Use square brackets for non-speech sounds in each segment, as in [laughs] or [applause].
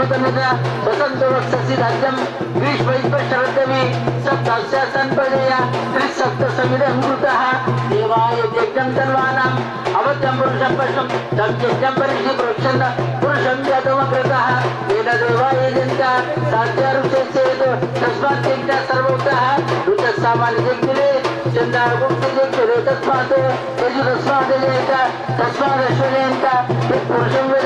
वितनता बसंत वक्षसी राज्यम ग्रीष्म शरदवी सप्तास्यासन प्रजया त्रिसप्त समिदं कृतः देवाय यज्ञं सर्वानाम् अवत्यं पुरुषं पशुं तं यज्ञं परिषि प्रोक्षन्त पुरुषं यतमकृतः येन देवाय यजन्ता साध्यारुचेत् तस्मात् यज्ञः सर्वोक्तः ऋतस्सामान्यजज्ञे चन्द्रागुप्तजज्ञे तस्मात् यजुरस्मादजेत तस्मादश्वजेन्त यत्पुरुषं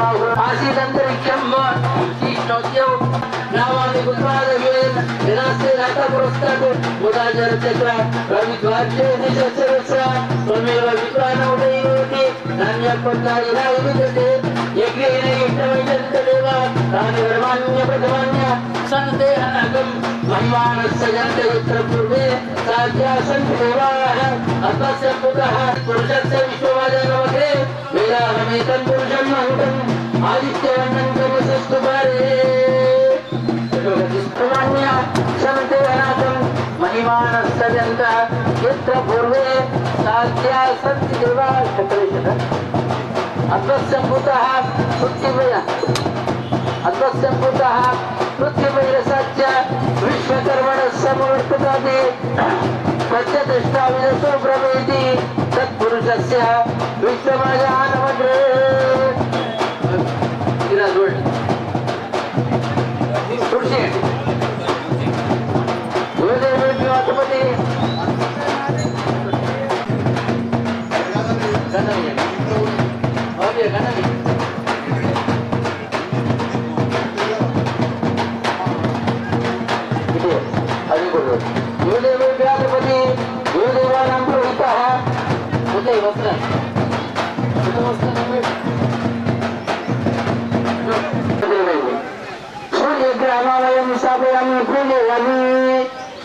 عزيز تركما يشتغل نواني بطراد بيل لناسل هتا برستاكو مداجر تكرا ربي دوارجي نجا سرسا ومي ربي دوانو ديوتي نام يكون सन्देहनगम् महिमानस्य जन्ते यत्र पूर्वे साध्या सन्ति देवाः अतस्य पुतः पुरुषस्य विश्ववाजनवग्रे वेदाहमेतं पुरुषम् अङ्गम् आदित्यवर्णं कमसस्तुपरे सन्देहनाथम् महिमानस्य जन्तः यत्र पूर्वे साध्या सन्ति देवाः अद्वस्य भूतः पृथ्वी अद्वस्य भूतः पृथ्वीरसस्य विश्वकर्मणः समवर्तते सत्यदृष्टा विदसो ब्रमेति तत्पुरुषस्य विश्वमजानमग्रे गिराजोड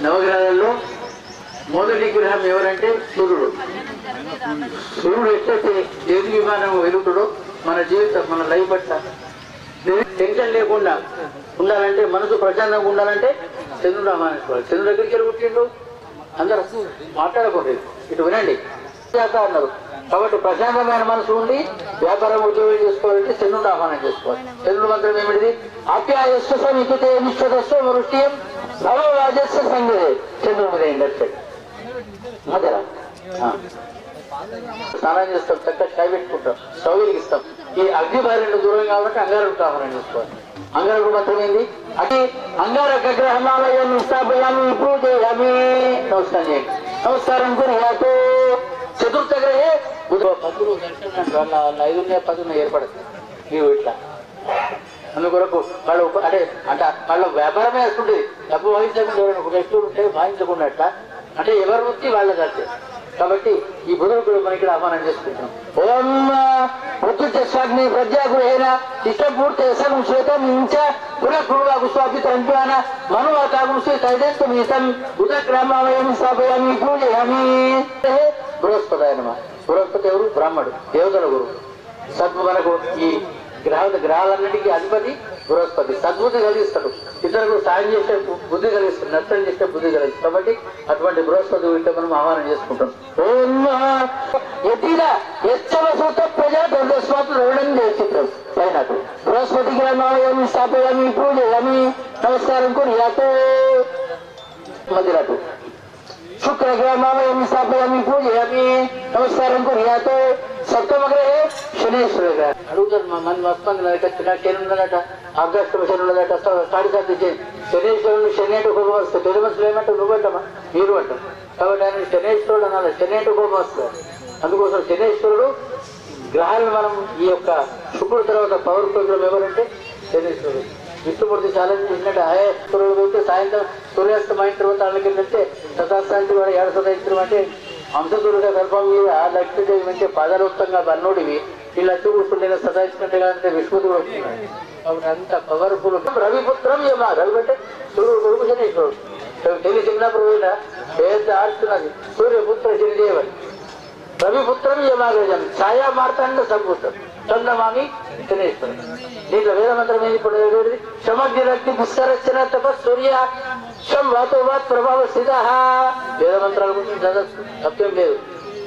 నవగ్రహాలలో మొదటి గ్రహం ఎవరంటే సూర్యుడు. సూర్యుడు ఎట్లయితే ఏది విమానం వెలుగుతాడో మన జీవితం మన లైఫ్ పట్ల. టెన్షన్ లేకుండా ఉండాలంటే మనసు ప్రశాంతంగా ఉండాలంటే చంద్రుడు రామానుకోవాలి చంద్రుడు దగ్గరికి వెళ్ళి పుట్టిండు? అందరూ మాట్లాడకూడదు. ఇటు వినండి. అన్నారు కాబట్టి ప్రశాంతమైన మనసు ఉండి వ్యాపారం ఉద్యోగం చేసుకోవాలంటే చంద్రుడు ఆహ్వానం చేసుకోవాలి. చంద్రుడు మంత్రం ఏమిటిది? ఆప్యాయస్వ సమితే విశ్వదస్వ వృష్టియం భగవరాజస్వ సంగదే చంద్రుడు మీద ఇండస్ట్రీ మధ్యలో స్నానం చేస్తాం చక్కగా చాయ్ పెట్టుకుంటాం స్టవ్ వెలిగిస్తాం. ఈ అగ్ని భార్యను దూరం కాబట్టి అంగారకు ఆహ్వానం చేసుకోవాలి. అంగారకు మాత్రమేంది అది అంగారక గ్రహణాలయం స్థాపయామి పూజయామి నమస్కారం చేయండి. నమస్కారం గురియాతో చతుర్థ గ్రహే. పదులు ఐదున్న పదున్న వాళ్ళ ఐదు ఏర్పడదు మీరు ఇట్లా. అందుకొరకు వాళ్ళు అంటే అంటే వాళ్ళ వ్యాపారమే వేసుకుంటుంది డబ్బు వహించకుండా ఎవరైనా ఒక వ్యక్తులు ఉంటే వాయించకుండా అట్లా అంటే ఎవరు వృత్తి వాళ్ళ అంతే. కాబట్టి ఈ బుధుడు కూడా మనకి ఇక్కడ ఆహ్వానం చేసుకుంటున్నాం ఓం మృత్యుస్వాగ్ని ప్రజాగృహేణ ఇష్టపూర్తి సగం శ్వేతం ఇంచ పునః స్వాపి తంత్రాన మనువాకాగం శ్రీ తైదేత్తం బుధ గ్రామయం స్థాపయామి పూజయామి. బృహస్పతి ఆయన బృహస్పతి ఎవరు? బ్రాహ్మడు. దేవతల గురు సద్గు మనకు ఈ గ్రహ గ్రహాలన్నిటికీ అధిపతి బృహస్పతి సద్బుద్ధి కలిగిస్తాడు. ఇతరులకు సాయం చేసే బుద్ధి కలిగిస్తాడు నష్టం చేసే బుద్ధి కలిగిస్తాడు. కాబట్టి అటువంటి బృహస్పతి గురించి మనం ఆహ్వానం చేసుకుంటాం. ఓం ఎత్తిన సూత ప్రజా దొర్దస్మాత్ రవడం చేసిత్రం పైన బృహస్పతి గ్రామాలయం స్థాపయామి? పూజయామి? నమస్కారం కుర్యాతో శుక్ర శుక్రగ్రామాలయం స్థాపయామి? పూజయామి? నమస్కారం కుర్యాతో సప్తమగ్రహే శనేశ్వర గారు అడుగుతాడు మా మంది మొత్తం వచ్చిన శని ఉన్నదట ఆగస్టు శని ఉన్నదట సాడి శనేశ్వరుడు శని అంటే కోపం వస్తుంది. పెద్ద మనుషులు ఏమంటే నువ్వు అంటమా మీరు అంటాం కాబట్టి ఆయన శనేశ్వరుడు అనాలి. శని అంటే కోపం వస్తుంది. అందుకోసం శనేశ్వరుడు గ్రహాలను మనం ఈ యొక్క శుక్రుడు తర్వాత పవర్ ప్రోగ్రామ్ ఎవరంటే? శనేశ్వరుడు విష్ణుమూర్తి చాలా ఏంటంటే ఆయా సూర్యుడు పోతే సాయంత్రం సూర్యాస్తమైన తర్వాత వాళ్ళకి ఏంటంటే సదాస్తాంతి వాడు ఏడు సదాయించడం అంటే అంశదూరుగా గర్భం మీద ఆ లక్ష్మీదేవి అంటే పదరూపంగా బన్నోడివి. ಇಲ್ಲ ಚೂರು ಸುಳ್ಳಿನ ಸದಾಯಿಸಿಕೊಂಡಂತೆ ವಿಶ್ವಗಳು ಅವನಂತ ಪವರ್ಫುಲ್ ರವಿಪುತ್ರಂ ಯಮ ರವಿಗಟ್ಟೆ ಸುಳ್ಳುಗಳಿಗೂ ಶನೇಶ್ವರರು ಶನಿ ಸಿಂಗನಾಪುರವಿನ ವೇದ ಆರ್ತನಾಗಿ ಸೂರ್ಯಪುತ್ರ ಶನಿದೇವನ್. ರವಿಪುತ್ರಂ ಯಮಾಗಜನ್ ಛಾಯಾ ಮಾರ್ತಾಂಡ ಸಂಪುತ್ರ ಚಂದಮಾಮಿ ಶನೇಶ್ವರ ನೀಲ ವೇದ ಮಂತ್ರ ಮೇಲೆ ಪಡೆದಿರಿ ಶಮಗ್ನಿರಕ್ತಿ ಪುಸ್ತರಚನ ತಪ ಸೂರ್ಯ. ಶಂ ವಾತೋವಾತ್ ಪ್ರಭಾವ ಸಿದ ವೇದ ಮಂತ್ರ ಅಪ್ಯಂ ದೇವರು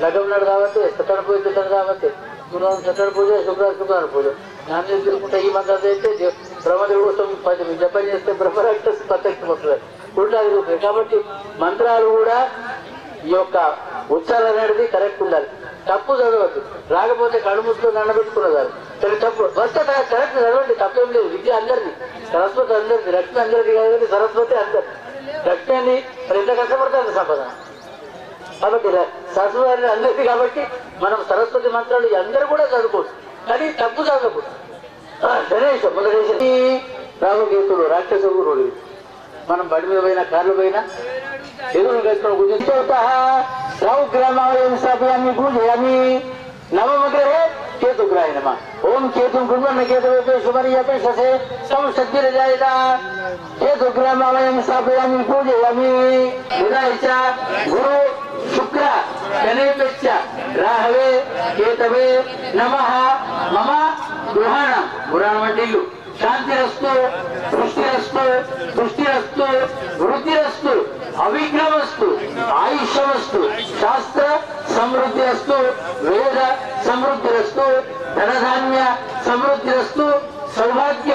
ನಗಂ ನಡೆದಾವತ್ತೆ ಸತನ ಪೂಜೆ ನಡೆದಾವತ್ತೆ. మంత్రాల గురించి చదవచ్చు తప్పేం లేదు లగ్గం నాడు కాబట్టి సతన పూజ శుక్రవారం శుక్రవారం పూజ. నాన్న తిరుగుకుంటే ఈ మంత్రాలు అయితే బ్రహ్మదేవుడు కోసం పది జపం చేస్తే బ్రహ్మరక్త ప్రత్యక్షం పడుతుంది ఉల్టా తిరుగుతుంది కాబట్టి మంత్రాలు కూడా ఈ యొక్క ఉచ్చారణ అనేది కరెక్ట్ ఉండాలి. తప్పు చదవద్దు. రాకపోతే కడుముతో దండబెట్టుకున్నదారు సరే తప్పు. వస్తే కరెక్ట్ చదవండి. తప్పేం లేదు. విద్య అందరిది. సరస్వతి అందరిది. లక్ష్మి అందరిది కాబట్టి సరస్వతి అందరిది. లక్ష్మి అని మరి ఎంత కష్టపడుతుంది సంపద. కాబట్టి సరస్వతి అందరిది కాబట్టి మనం సరస్వతి మంత్రాలు అందరూ కూడా చదువుకోవచ్చు. కానీ తప్పు చదవకూడదు. గణేశ గణేష్ మొదటి రామకేతుడు రాక్షస గురుడు మనం బడి మీద పోయినా కార్లు పోయినా ఎదురు కట్టుకుని కూర్చొని రావు గ్రామాలయం పూజయామి. నవమగ్రహే కేతుగ్రాయ నమ ఓం కేతు కుర్వన్న కేతు శుభర్యపేషసే సంసద్భిరజాయత కేతుగ్రామాలయం స్థాపయామి పూజయామి. వినాయచ గురు ಶುಕ್ರ ಗಣೇಶ ರಾಹವೇ, ಕೇತವೇ, ನಮಃ, ಮಮ ಗೃಹಾಣ ಪುರಾಣ ಮಂಡಿಲ್ಲು ಶಾಂತಿರಸ್ತು, ಸೃಷ್ಟಿರಸ್ತು ಪುಷ್ಟಿರಸ್ತು ವೃದ್ಧಿರಸ್ತು ಅವಿಘ್ನವಸ್ತು ಆಯುಷ್ಯವಸ್ತು, ಶಾಸ್ತ್ರ ಸಮೃದ್ಧಿರಸ್ತು, ವೇದ ಸಮೃದ್ಧಿರಸ್ತು, ಧನಧಾನ್ಯ ಸಮೃದ್ಧಿರಸ್ತು, ಸೌಭಾಗ್ಯ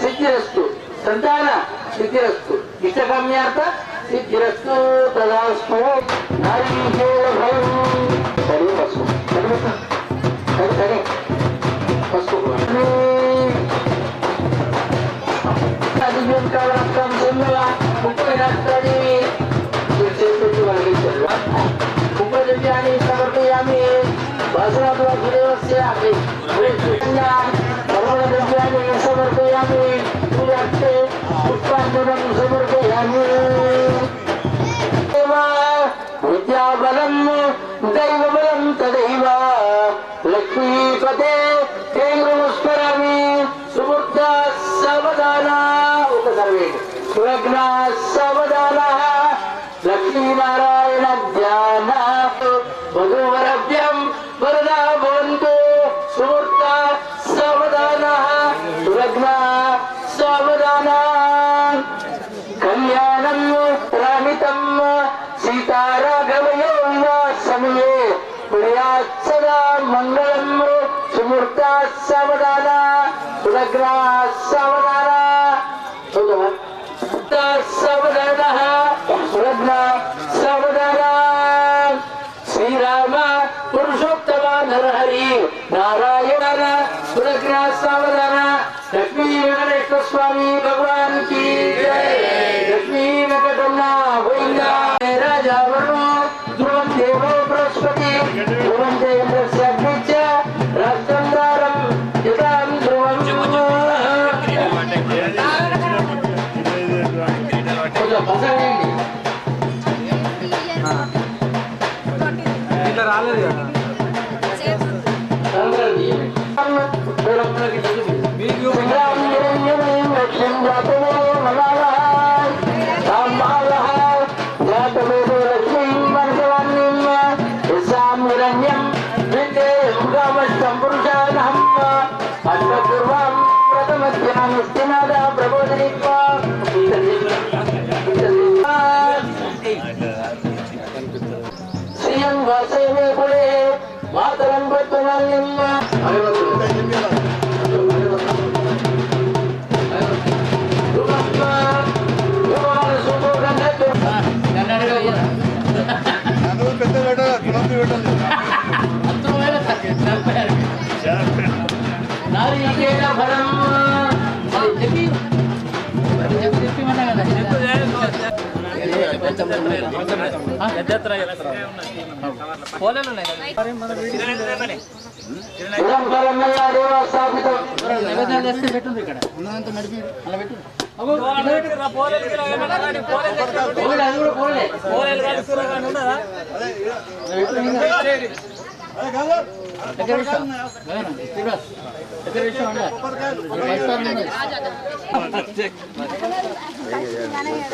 ಸಿದ್ಧಿರಸ್ತು, ಸಂತಾನ ಸಿದ್ಧಿರಸ್ತು. ಇಷ್ಟಕಾಮ್ಯಾರ್ಥ సిద్ధిరస్తు తదాస్తు నారీకేళ భయం సరే పసుపు సరే సరే సరే పసుపు అధికారం చెందిన ముప్పై రాష్ట్రాన్ని చేసి వాళ్ళకి ముప్పై ద్రవ్యాన్ని సమర్పయామి వాసనాథ వాసుదేవస్యామి పరమణ ద్రవ్యాన్ని సమర్పయామి పూజార్థే పుష్పాంజనం సమర్పయామి लगरा श्री राम पुरुषोत्तम नर हरि नारायण रघ्रा सवरा लक्ष्मी वेंकटेश्वर स्वामी भगवान की जय। लक्ष्मी वेंकटम्मा राजा Milyon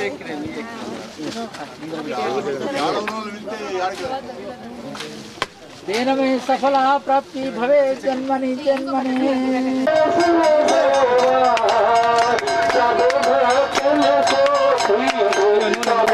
ఇక్కడ तेन मे सफला प्राप्ति भवे जन्मनि जन्मनि। जन्मनि।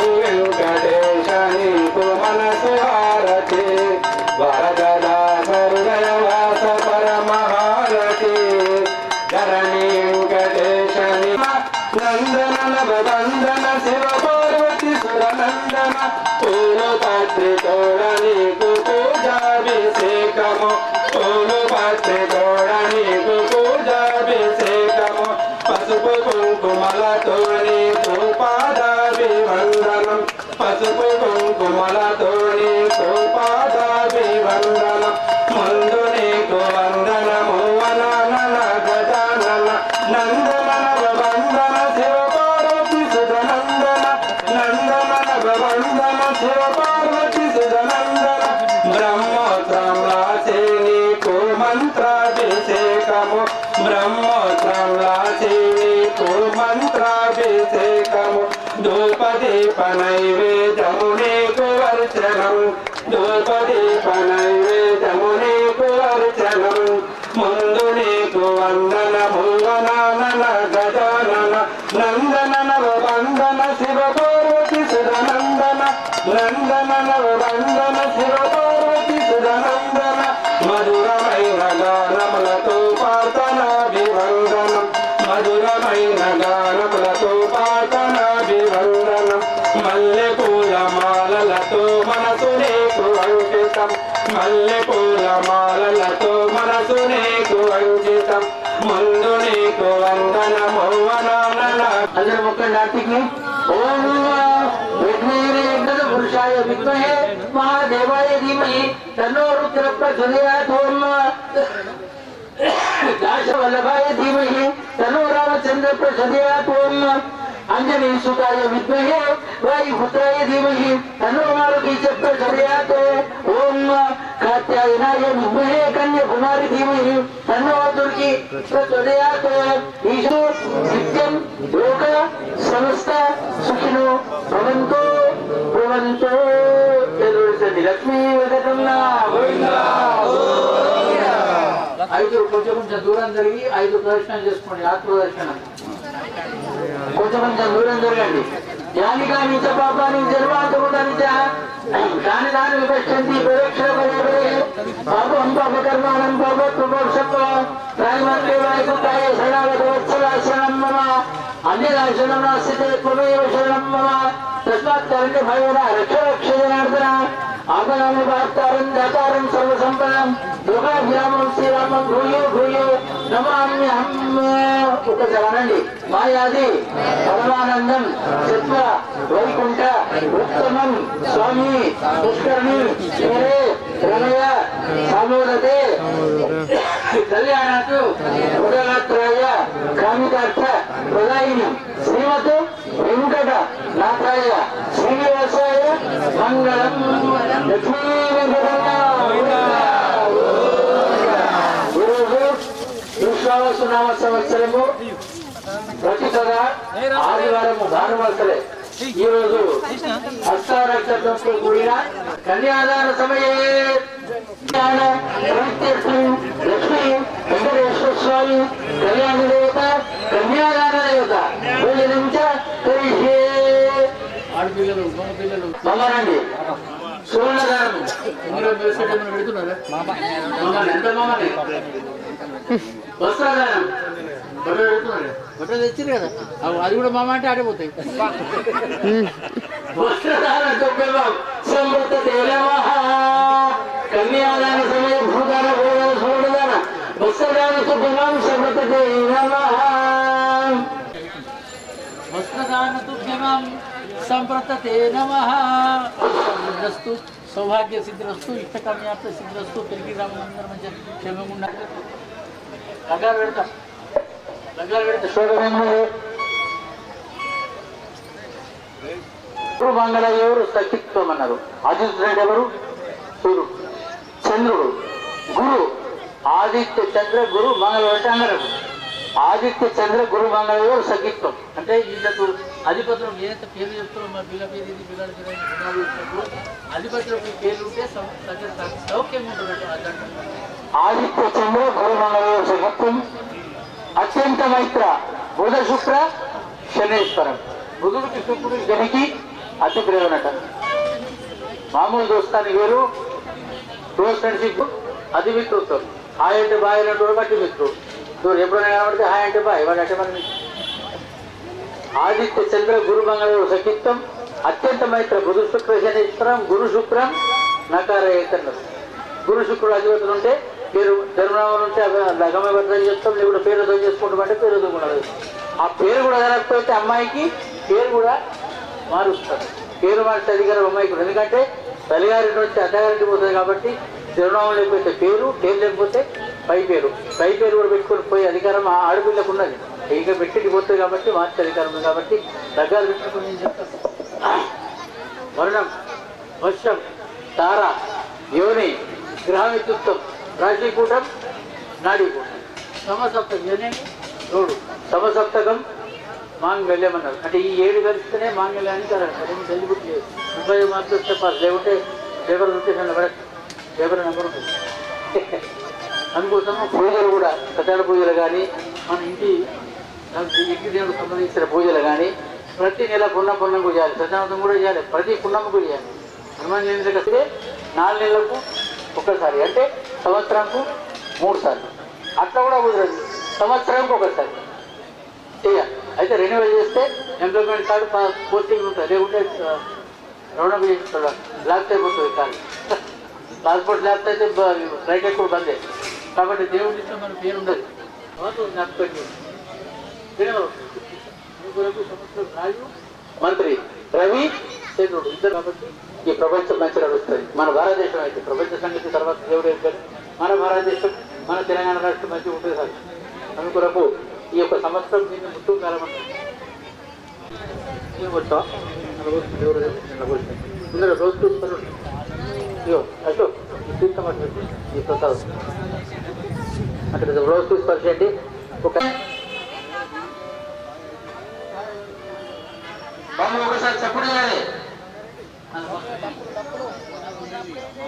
ధరణి వెంకటేశ నందన నందన శివ పార్వతి సురనందన. పూలు తోడ నీకు పూజాభిషేకము. పూలు పత్రి తోడ మంత్రాభిషేకము బ్రహ్మోత్రంలా రాసే నీకు మంత్రాభిషేకము ధూపదీప నైవేద్యము నీకు అర్చనం. ధూపదీప నైవేద్యము నీకు అర్చనం. ముందు నీకు వందన వనానన గజానన నందన నవ వందన శివ పార్వతి సుధనందన. నందన నవ వందన శివ పూల మాలలతో మనసు నీకు అంకితం ముందు నీకు వందనము వనానన అందరూ మొక్కండి ఆర్తికి ఓం విఘ్నేరే యజ్ఞద పురుషాయ విద్మహే మహాదేవాయ ధీమహి తన్నో రుద్ర ప్రచోదయాత్ ఓం దాశ వల్లభాయ ధీమహి తన్నో రామచంద్ర ప్రచోదయాత్ ఓం అంజలి సుతాయ విద్మహే వాయుపుత్రాయ ధీమహి తన్నో మారుతి చ ప్రచోదయాత్ ఓం కాత్యాయనాయ విద్మహే కన్య కుమారి ధీమహి. తన్నో దుర్గి ప్రచోదయాత్ ఈశో నిత్యం లోక సమస్త సుఖినో భవంతో భవంతో. తెలుసండి లక్ష్మీ వెదకన్నా గోవిందా. ఐదు కొంచెం కొంచెం దూరం జరిగి ఐదు ప్రదర్శనలు చేసుకోండి ఆత్మ దర్శనం కొంచెం కొంచెం దూరం జరగండి. యాని కాని పాపాన్ని పాపాని జన్మాంతముదని దాని దాని విపశ్యంతి ప్రదక్షిణ పాపం పాపకర్మాణం పాపత్వసత్వ ప్రాయమంత్రే వాయుకాయ శరణాగత వత్సలాశనం మమ. అన్యదాశనం నాస్తి త్వమేవ శరణం మమ. తస్మాత్ కరణ్య భయోన రక్ష రక్ష జనార్దన ఆపదాన్ని వార్తారం దాతారం సర్వసంపదం యోగాభిరామం శ్రీరామం భూయో భూయో నమామ్యహం. ఒకసారి అనండి మాయాది పరమానందం సత్వ వైకుంఠ ఉత్తమం స్వామి పుష్కరణి శ్రీరే రమయ సామోదతే కళ్యాణకు ఉదగాత్రాయ కామితార్థ ప్రదాయిని. శ్రీమత్ వెంకట నాథాయ శ్రీనివాసాయ మంగళం. లక్ష్మీ ఈరోజు విశ్వావసు నామ సంవత్సరము ప్రతి సదా ఆదివారము భానువాసలే ఈరోజు హస్తారక్షతంతో కూడిన కన్యాదాన సమయే జ్ఞాన ప్రత్యక్షం వెంకటేశ్వర స్వామి కళ్యాణ దేవత కన్యాదాన దేవత ఆడపిల్లలు పిల్లలు సువర్ణదానం ఇందులో వ్యవసాయం పెడుతున్నారా ఎంత మమ్మల్ని వస్త్రదానం బట్టలు తెచ్చారు కదా. అది కూడా మామ అంటే ఆడిపోతాయి. వస్త్రదాన కన్యాదాన సమయ భూదాన భోజన సువర్ణదాన వస్త్రదాన దుఃఖం సమృద్ధతే వస్త్రదాన తుభ్యమాం సంప్రతతే నమ. సిద్ధిరస్తు సౌభాగ్య సిద్ధిరస్తు సిద్ధిరస్తు పెరిగి రామందరం క్షేమంగా అగారు పెడతారు మంగళ ఎవరు సఖిత్వం అన్నారు ఆదిత్యుడు ఎవరు సూర్యుడు చంద్రుడు గురు ఆదిత్య చంద్ర గురు మంగళ అన్నారు ఆదిత్య చంద్ర గురు మంగళ ఎవరు సఖిత్వం అంటే వీళ్ళకు అధిపతులు ఏదైతే పేరు చెప్తారో మా పిల్ల పేరు ఇది పిల్లల పేరు అధిపతులకు పేర్లు ఉంటే సౌ- సౌఖ్యం ఉంటుంది ఆదిత్య చంద్ర గురు మంగళ ఎవరు సఖిత్వం అత్యంత మైత్ర బుధ శుక్ర శనేశ్వరం. బుధుడికి శుక్రుడు శనికి అతి ప్రేమనట మామూలు దోస్తానికి వేరు. Close friendship. అది మిత్రుత్వం. హాయ్ అంటే బాయ్ అనేటువంటి బట్టి మిత్రుడు. చూడు ఎప్పుడైనా కనబడితే హాయ్ అంటే బాయ్. వాడు అంటే మన ఆదిత్య చంద్ర గురు మంగళ సఖిత్వం. అత్యంత మైత్ర బుధు శుక్ర శనేశ్వరం గురు శుక్రం నకార ఏకన్నది గురు శుక్రుడు అధిపతులు ఉంటే పేరు జన్మనామం ఉంటే గమబద్ధం చెప్తాం లేకుంటే పేరు అర్థం చేసుకుంటామంటే పేరు ఎదుగుకున్నాడు ఆ పేరు కూడా జరగకపోతే అమ్మాయికి పేరు కూడా మారుస్తారు. పేరు మార్చే అధికారం అమ్మాయికి ఎందుకంటే తల్లిగారింటి వచ్చి అత్తగారింటి పోతుంది కాబట్టి చిరునామం లేకపోతే పేరు పేరు లేకపోతే పై పేరు. పై పేరు కూడా పెట్టుకొని పోయే అధికారం ఆ ఆడపిల్లకు ఉన్నది. ఇంకా పెట్టి పోతుంది కాబట్టి మార్చే అధికారం ఉంది కాబట్టి దగ్గర పెట్టుకుని నేను చెప్తాను. వర్షం తార యోని గ్రహవిద్యుత్వం రాశికూటం నాడీకూటం సమసప్తకం ఏనేమి చూడు సమసప్తకం మాంగళ్యం అన్నారు అంటే ఈ ఏడు కలిస్తేనే మాంగళ్యానికి అదేమి తెలియబుద్ధి ముప్పై మార్కులు చెప్పాలి లేకుంటే పేపర్ నోటేషన్ పడచ్చు పేపర్ నెంబర్ ఉంటుంది [laughs] అందుకోసం పూజలు కూడా కథాడ పూజలు కానీ మన ఇంటి ఇంటి దేవుడికి సంబంధించిన పూజలు కానీ ప్రతి నెల పుణ్యం పుణ్యం చేయాలి. సత్యనాథం కూడా చేయాలి. ప్రతి పుణ్యం కూడా చేయాలి. హనుమాన్ జయంతి నాలుగు నెలలకు ఒక్కసారి. అంటే సంవత్సరంకు మూడు సార్లు. అట్లా కూడా కుదరదు సంవత్సరానికి ఒకసారి. చేయాలి అయితే రెన్యువల్ చేస్తే ఎంప్లాయ్మెంట్ కార్డు పా- పోస్టింగ్ ఉంటుంది. లేకుంటే ఆ, రుణం చేస్తాడు లాస్ట్ అయిపోతుంది కార్డు పాస్పోర్ట్ లేకపోతే అయితే ఫ్లైట్ ఎక్కువ బందే కాబట్టి దేవుడి ఇష్టం మన పేరు ఉండదు తర్వాత రాజు మంత్రి రవి చంద్రుడు ఇద్దరు కాబట్టి ఈ ప్రపంచం మంచి నడుస్తుంది. మన భారతదేశం అయితే ప్రపంచ సంగతి తర్వాత దేవుడు చెప్పారు మన భారతదేశం మన తెలంగాణ రాష్ట్రం మంచి ఉంటుంది సార్ అనుకున్నప్పుడు ఈ యొక్క సంవత్సరం దీన్ని ముట్టు కాలం రోజు చూస్తారు అశోక్ ఈ ఈ ప్రసాదం. అక్కడ రోజు తీసుకొచ్చండి ఒక బాబు ఒకసారి చెప్పడం. Tapi, ya, tak perlu.